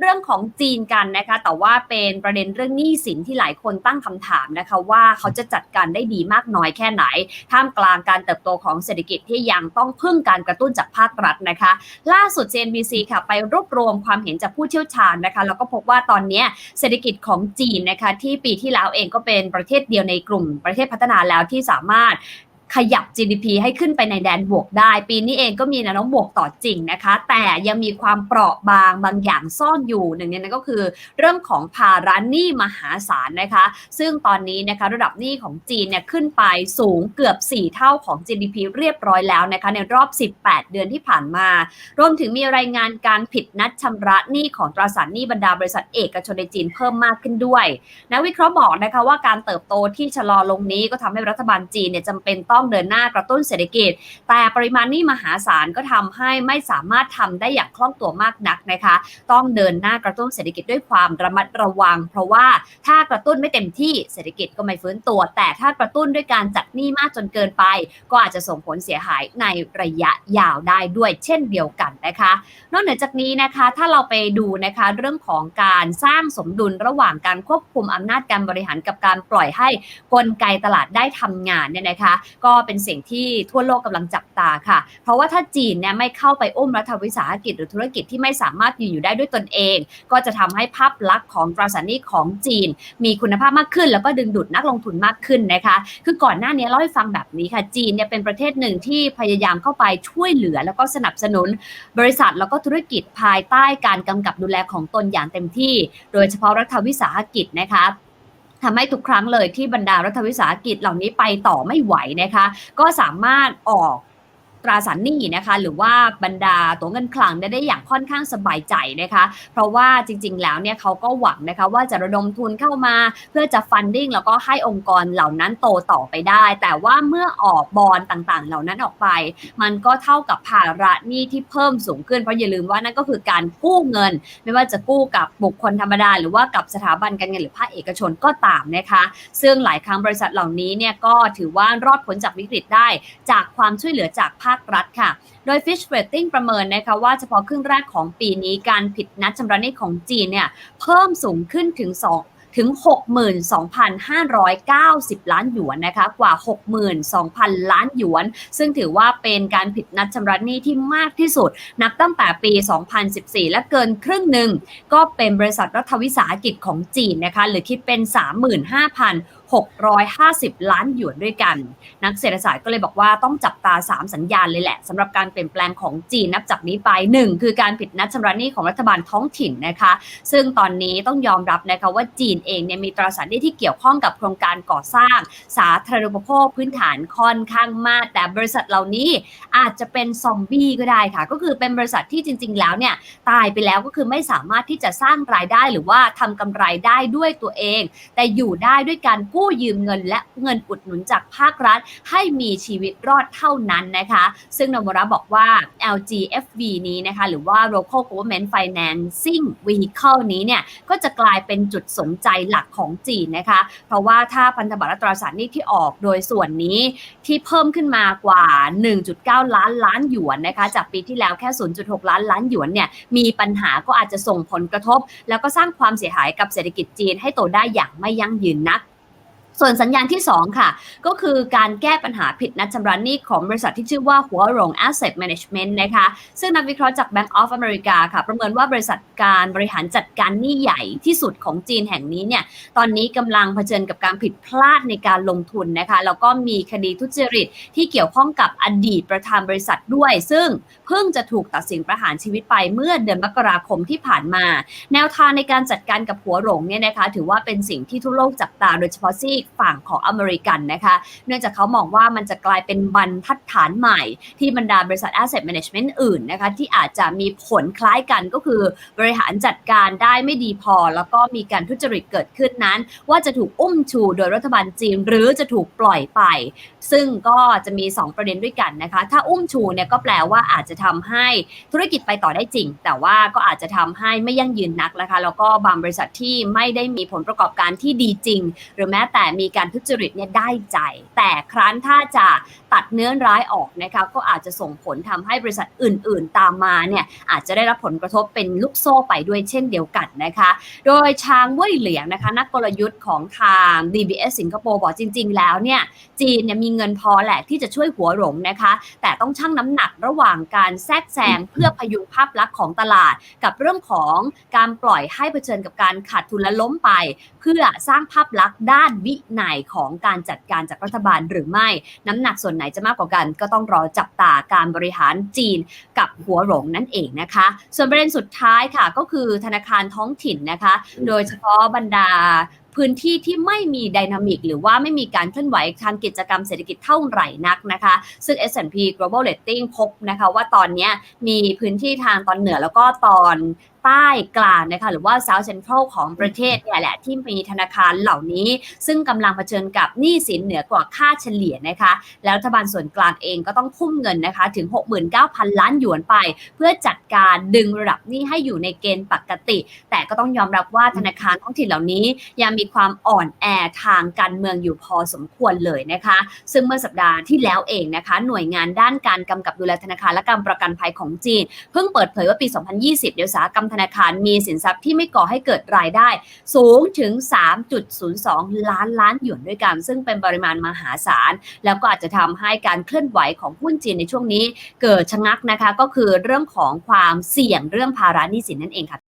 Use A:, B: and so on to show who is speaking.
A: เรื่องของจีนกันนะคะ แต่ว่าเป็นประเด็นเรื่องหนี้สินที่หลายคนตั้งคำถามนะคะ ว่าเขาจะจัดการได้ดีมากน้อยแค่ไหน ท่ามกลางการเติบโตของเศรษฐกิจที่ยังต้องพึ่งการกระตุ้นจากภาครัฐนะคะ ล่าสุด CNBC ค่ะไปรวบรวมความเห็นจากผู้เชี่ยวชาญนะคะ แล้วก็พบว่าตอนนี้เศรษฐกิจของจีนนะคะ ที่ปีที่แล้วเองก็เป็นประเทศเดียวในกลุ่มประเทศพัฒนาแล้วที่สามารถ ขยับ GDP ให้ขึ้นไปในแดนบวกได้ ปีนี้เองก็มีแนวโน้มบวกต่อจริงนะคะ แต่ยังมีความเปราะบางบางอย่างซ่อนอยู่หนึ่งในนั้นก็คือ เรื่องของภาระหนี้มหาศาลนะคะ ซึ่งตอนนี้นะคะระดับหนี้ของจีนเนี่ยขึ้นไปสูงเกือบ 4 เท่าของ GDP เรียบร้อยแล้วนะคะในรอบ 18 เดือนที่ผ่านมา รวมถึงมีรายงานการผิดนัดชำระหนี้ของตราสารหนี้บรรดาบริษัทเอกชนในจีนเพิ่มมากขึ้นด้วยนักวิเคราะห์บอกนะคะว่าการเติบโตที่ชะลอลงนี้ก็ทำให้รัฐบาลจีนเนี่ยจำเป็นต้ององเดินหน้ากระตุ้นเศรษฐกิจ แต่ปริมาณหนี้มหาศาลก็ทำให้ไม่สามารถทำได้อย่างคล่องตัวมากนักนะคะ ต้องเดินหน้ากระตุ้นเศรษฐกิจด้วยความระมัดระวัง เพราะว่าถ้ากระตุ้นไม่เต็มที่เศรษฐกิจก็ไม่ฟื้นตัว แต่ถ้ากระตุ้นด้วยการจัดหนี้มากจนเกินไป ก็อาจจะส่งผลเสียหายในระยะยาวได้ด้วยเช่นเดียวกันนะคะ นอกเหนือจากนี้นะคะถ้าเราไปดูนะคะเรื่องของการสร้างสมดุลระหว่างการควบคุมอำนาจการบริหารกับการปล่อยให้กลไกตลาดได้ทำงานเนี่ยนะคะก็เป็นสิ่งที่ทั่วโลกกำลังจับตาค่ะ เพราะว่าถ้าจีนเนี่ยไม่เข้าไปอุ้มรัฐวิสาหกิจหรือธุรกิจที่ไม่สามารถอยู่อยู่ได้ด้วยตนเอง ก็จะทำให้ภาพลักษณ์ของตราสารหนี้ของจีน มีคุณภาพมากขึ้น แล้วก็ดึงดูดนักลงทุนมากขึ้นนะคะ คือก่อนหน้านี้เล่าให้ฟังแบบนี้ค่ะ จีนเนี่ยเป็นประเทศหนึ่งที่พยายามเข้าไปช่วยเหลือ แล้วก็สนับสนุน บริษัทแล้วก็ธุรกิจภายใต้การกำกับดูแลของตนอย่างเต็มที่ โดยเฉพาะรัฐวิสาหกิจนะคะ ทำให้ทุกครั้งเลยที่บรรดารัฐวิสาหกิจเหล่านี้ไปต่อไม่ไหวนะคะ ก็สามารถออก ตราสารหนี้นะคะ หรือว่าบรรดาตัวเงินคลังได้ได้อย่างค่อนข้างสบายใจนะคะ เพราะว่าจริง ๆ แล้วเนี่ยเขาก็หวังนะคะว่าจะระดมทุนเข้ามาเพื่อจะฟันดิ้งแล้วก็ให้องค์กรเหล่านั้นโตต่อไปได้ แต่ว่าเมื่อออกบอลต่างๆ เหล่านั้นออกไป มันก็เท่ากับภาระหนี้ที่เพิ่มสูงขึ้นเพราะอย่าลืมว่านั่นก็คือการกู้เงิน ไม่ว่าจะกู้กับบุคคลธรรมดา หรือว่ากับสถาบันการเงินหรือภาคเอกชนก็ตามนะคะ ซึ่งหลายครั้งบริษัทเหล่านี้เนี่ยก็ถือว่ารอดพ้นจากวิกฤตได้ จากความช่วยเหลือจากภาครัฐค่ะ โดย Fish Rating ประเมินนะคะว่าเฉพาะครึ่งแรกของปีนี้การผิดนัดชำระหนี้ของจีนเนี่ยเพิ่มสูงขึ้นถึง 2ถึง 62,590 ล้านหยวนนะคะ กว่า 62,000 ล้านหยวน ซึ่งถือว่าเป็นการผิดนัดชำระหนี้ที่มากที่สุด นับตั้งแต่ปี 2014 และเกินครึ่งหนึ่ง ก็เป็นบริษัทรัฐวิสาหกิจของจีนนะคะ หรือคิดเป็น650 ล้านหยวนด้วยกัน นักเศรษฐศาสตร์ก็เลยบอกว่าต้องจับตา 3 สัญญาณเลยแหละสำหรับการเปลี่ยนแปลงของจีนนับจากนี้ไป 1 คือการผิดนัดชำระหนี้ของรัฐบาลท้องถิ่นนะคะ ซึ่งตอนนี้ต้องยอมรับนะคะว่าจีนเองเนี่ยมีตราสารหนี้ที่เกี่ยวข้องกับโครงการก่อสร้าง สาธารณูปโภคพื้นฐานค่อนข้างมาก แต่บริษัทเหล่านี้อาจจะเป็นซอมบี้ก็ได้ค่ะ ก็คือเป็นบริษัทที่จริง ๆ แล้วเนี่ยตายไปแล้วก็คือไม่สามารถที่จะสร้างรายได้หรือว่าทำกำไรได้ด้วยตัวเอง แต่อยู่ได้ด้วยการกผู้ยืมเงินและเงินอุดหนุนจากภาครัฐ ให้มีชีวิตรอดเท่านั้นนะคะ ซึ่งนมระบอกว่า LGFV นี้นะคะ หรือว่า Local Government Financing Vehicle นี้เนี่ย ก็จะกลายเป็นจุดสนใจหลักของจีนนะคะ เพราะว่าถ้าพันธบัตรตราสารหนี้ที่ออกโดยส่วนนี้ที่เพิ่มขึ้นมากว่า 1.9 ล้านล้านหยวนนะคะ จากปีที่แล้วแค่ 0.6 ล้านล้านหยวนเนี่ย มีปัญหาก็อาจจะส่งผลกระทบ แล้วก็สร้างความเสียหายกับเศรษฐกิจจีนให้โตได้อย่างไม่ยั่งยืนนัก ส่วนสัญญาณที่ 2 ค่ะ ก็คือการแก้ปัญหาผิดนัดชำระหนี้ของบริษัทที่ชื่อว่าหัวหลง Asset Management นะคะ ซึ่งนักวิเคราะห์จาก Bank of America ค่ะ ประเมินว่าบริษัทการบริหารจัดการหนี้ใหญ่ที่สุดของจีนแห่งนี้เนี่ย ตอนนี้กำลังเผชิญกับการผิดพลาดในการลงทุนนะคะ แล้วก็มีคดีทุจริตที่เกี่ยวข้องกับอดีตประธานบริษัทด้วย ซึ่งเพิ่งจะถูกตัดสินประหารชีวิตไปเมื่อเดือนมกราคมที่ผ่านมา แนวทางในการจัดการกับหัวหลงเนี่ยนะคะ ถือว่าเป็นสิ่งที่ทั่วโลกจับตาโดยเฉพาะซีกฝั่งของอเมริกันนะคะ เนื่องจากเขามองว่ามันจะกลายเป็นบรรทัดฐานใหม่ที่บรรดาบริษัท asset management อื่นนะคะที่อาจจะมีผลคล้ายกันก็คือบริหารจัดการได้ไม่ดีพอ แล้วก็มีการทุจริตเกิดขึ้นนั้น ว่าจะถูกอุ้มชูโดยรัฐบาลจีน หรือจะถูกปล่อยไป ซึ่งก็จะมี 2 ประเด็นด้วยกันนะคะ ถ้าอุ้มชูเนี่ยก็แปลว่าอาจจะทำให้ธุรกิจไปต่อได้จริง แต่ว่าก็อาจจะทำให้ไม่ยั่งยืนนักนะคะ แล้วก็บางบริษัทที่ไม่ได้มีผลประกอบการที่ดีจริง หรือแม้แต่มีการทุจริตเนี่ยได้ใจ แต่ครั้นถ้าจะตัดเนื้อร้ายออกนะคะก็อาจจะส่งผลทำให้บริษัทอื่น ๆ ตามมาเนี่ยอาจจะได้รับผลกระทบเป็นลูกโซ่ไปด้วยเช่นเดียวกันนะคะ โดยชางเว่ยเหลียงนะคะ นักกลยุทธ์ของทาง DBS สิงคโปร์บอกจริง ๆ แล้วเนี่ยจีนเนี่ยมีเงินพอแหละที่จะช่วยหัวหลงนะคะ แต่ต้องชั่งน้ำหนักระหว่างการแทรกแซงเพื่อพยุงภาพลักษณ์ของตลาด กับเรื่องของการปล่อยให้เผชิญกับการขาดทุนและล้มไป พื่อสร้างภาพลักษณ์ด้านวินัยของการจัดการจากรัฐบาลหรือไม่ น้ำหนักส่วนไหนจะมากกว่ากัน ก็ต้องรอจับตาการบริหารจีนกับหัวหลงนั่นเองนะคะ ส่วนประเด็นสุดท้ายค่ะก็คือธนาคารท้องถิ่นนะคะ โดยเฉพาะบรรดาพื้นที่ที่ไม่มีไดนามิกหรือว่าไม่มีการเคลื่อนไหวทางกิจกรรมเศรษฐกิจเท่าไหร่นักนะคะ ซึ่ง S&P Global Rating พบนะคะว่าตอนนี้มีพื้นที่ทางตอนเหนือแล้วก็ตอน ใต้กลางนะคะหรือว่า South Central ของประเทศเนี่ยแหละที่มีธนาคารเหล่านี้ ซึ่งกำลังเผชิญกับหนี้สินเหนือกว่าค่าเฉลี่ยนะคะ แล้วรัฐบาลส่วนกลางเองก็ต้องทุ่มเงินนะคะถึง 69,000 ล้านหยวนไป เพื่อจัดการดึงระดับหนี้ให้อยู่ในเกณฑ์ปกติ แต่ก็ต้องยอมรับว่าธนาคารท้องถิ่นเหล่านี้ ยังมีความอ่อนแอทางการเมืองอยู่พอสมควรเลยนะคะ ซึ่งเมื่อสัปดาห์ที่แล้วเองนะคะ หน่วยงานด้านการกำกับดูแลธนาคารและการประกันภัยของจีน เพิ่งเปิดเผยว่าปี 2020 เดี๋ยวสาหกรรมธนาคารมีสินทรัพย์ที่ไม่ก่อให้เกิดรายได้สูงถึง 3.02 ล้านล้านหยวนด้วยกัน ซึ่งเป็นปริมาณมหาศาล แล้วก็อาจจะทำให้การเคลื่อนไหวของหุ้นจีนในช่วงนี้ เกิดชะงักนะคะก็คือเรื่องของความเสี่ยงเรื่องภาระหนี้สินนั่นเองค่ะ